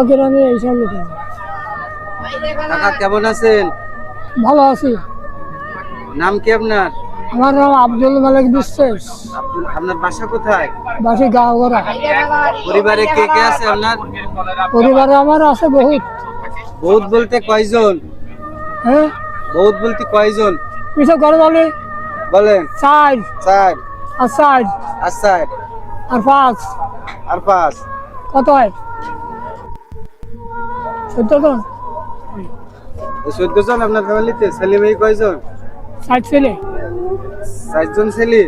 গ্রামে এইসব লোক কাকা কেমন আছেন? ভালো আছি। নাম কি আপনার? আমার নাম আব্দুল মালিক বিশ্বাস। আব্দুল আপনার বাসা কোথায়? বাসি পরিবারে কে কে আছে আপনার? পরিবারে আমার আছে বহুত। বহুত বলতে কয়জন? হ্যাঁ? বহুত বলতে কয়জন? কিছু ঘরে বলে। বলেন। চার। চার। আর চার। আর চার? আর পাঁচ। আর পাঁচ? কত হয়? চোদ্দ জন? চোদ্দ জন আপনার ফ্যামিলিতে? ছেলে মেয়ে কয়জন? ষাট ছেলে। ছেলে?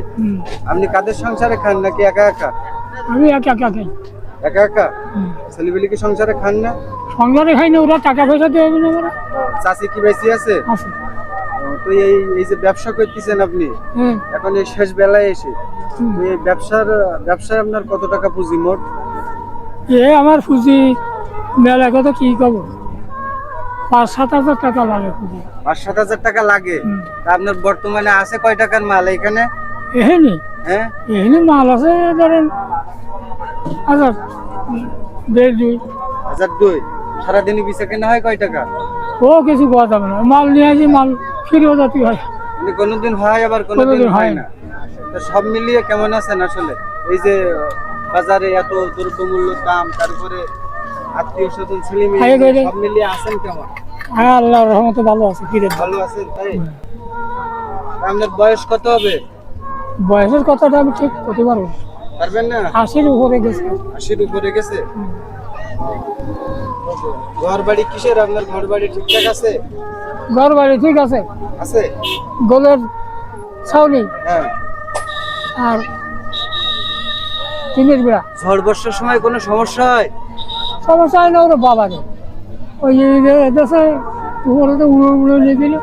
আপনি কাদের সংসারে খান নাকি একা একা? আমি একা একা খাই একা একা? ছেলে কি সংসারে খান না? সংসারে খাই না ওরা টাকা পয়সা দিয়ে না ওরা চাষি কি বেশি আছে? তো এই এই যে ব্যবসা করতেছেন আপনি এখন এই শেষ বেলায় এসে ব্যবসার ব্যবসায় আপনার কত টাকা পুঁজি মোট? এ আমার পুঁজি মেলা কত কি কব? পাঁচ সাত হাজার টাকা লাগে পুঁজি পাঁচ সাত হাজার টাকা লাগে? আপনার বর্তমানে আছে কয় টাকার মাল এখানে? এখানে হ্যাঁ? এখানে মাল আছে ধরেন হাজার দেড় দুই। হাজার দুই। সারাদিনে বিচা কেনা হয় কয় টাকা? ও কিছু পাওয়া যাবে না। মাল নিয়ে আসি মাল ফিরেও যাতে হয়। মানে কোনোদিন হয় আবার কোনোদিন হয় হয় না। সব মিলিয়ে কেমন আছেন আসলে? এই যে বাজারে এত দ্রব্যমূল্য দাম তারপরে আত্মীয় স্বজন ছেলে মেয়ে খাইয়ে খাইয়ে। সব মিলিয়ে আছেন কেমন? হ্যাঁ আল্লাহর রহমতে ভালো আছে ফিরে ভালো আছেন তাই? আপনার বয়স কত হবে? বয়সের কথাটা আমি ঠিক করতে পারব পারবেন না? আশির উপরে গেছে। আশির উপরে গেছে? ঘর বাড়ি কিসের? আপনার ঘর বাড়ি ঠিকঠাক আছে? ঘর বাড়ি ঠিক আছে। আছে? গোলের ছাউনি হ্যাঁ। আর টিনের বেড়া ঝড় বর্ষার সময় কোনো সমস্যা হয়? সমস্যা হয় না ওরা বাবারে ওই যে দেশে উপরে তো উড়ে উড়ে নিয়ে দিল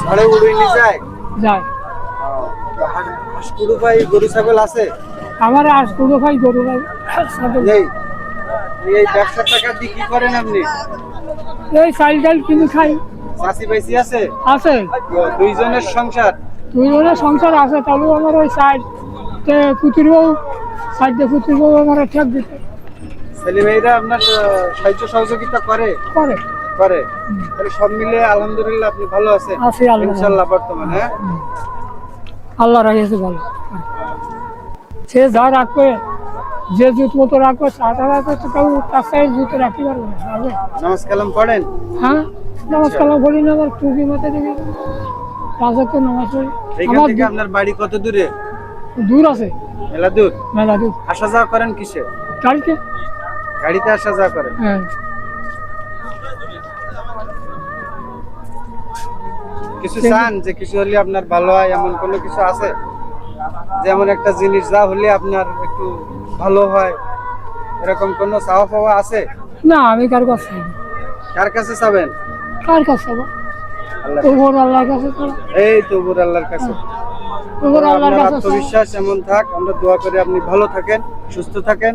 ঝড়ে উড়ে নিয়ে যায়? যায়। তো হাঁস- হাঁস কুড়ু পাই গরু ছাগল আছে? আমার কোনো ভাই গরু ভাই নেই এই ব্যবসার টাকা দিয়ে কি করেন আপনি? এই চাল টাল কিনে খাই। চাষি বাইসি আছে? আছে। দুইজনের সংসার? দুই জনের সংসার আছে তাহলেও আমার ওই সাইড পুতুর বউ সাইডে পুতুর বউ আমার ঠেক দিতে। ছেলে মেয়েরা আপনার সাহায্য সহযোগিতা করে? করে। করে? তাহলে সব মিলে আলহামদুলিল্লাহ আপনি ভালো আছেন। ইনশাল্লাহ বর্তমানে হ্যাঁ? আল্লাহ রাখিয়েছে ভালো। সে যা রাখবে যে জুত মতো রাখবে তাটা রাখবে তো কেউ তার সাইড জুতো রাখতে পারবে নামাজ কালাম পড়েন? হ্যাঁ? নমস্কার বলি না আবার টুপি মাথায় দেখে পাঁচ তো নামাজ পড়ি। আমার আপনার বাড়ি কত দূরে? দূর আছে। মেলা দূর? মেলা দূর। আসা যাওয়া করেন কিসে? কালকে। গাড়িতে আসা করেন হ্যাঁ কিছু চান যে কিছু হলে আপনার ভালো হয় এমন কোনো কিছু আছে? যেমন একটা জিনিস যা হলে আপনার একটু ভালো হয় এরকম কোনো চাওয়া পাওয়া আছে? না আমি কার কাছে কার কাছে চাবেন? কার কাছে যাব আল্লাহর কাছে। এই তো আল্লাহর কাছে। ওপর আল্লাহর কাছে আত্মবিশ্বাস এমন থাক আমরা দোয়া করে আপনি ভালো থাকেন সুস্থ থাকেন।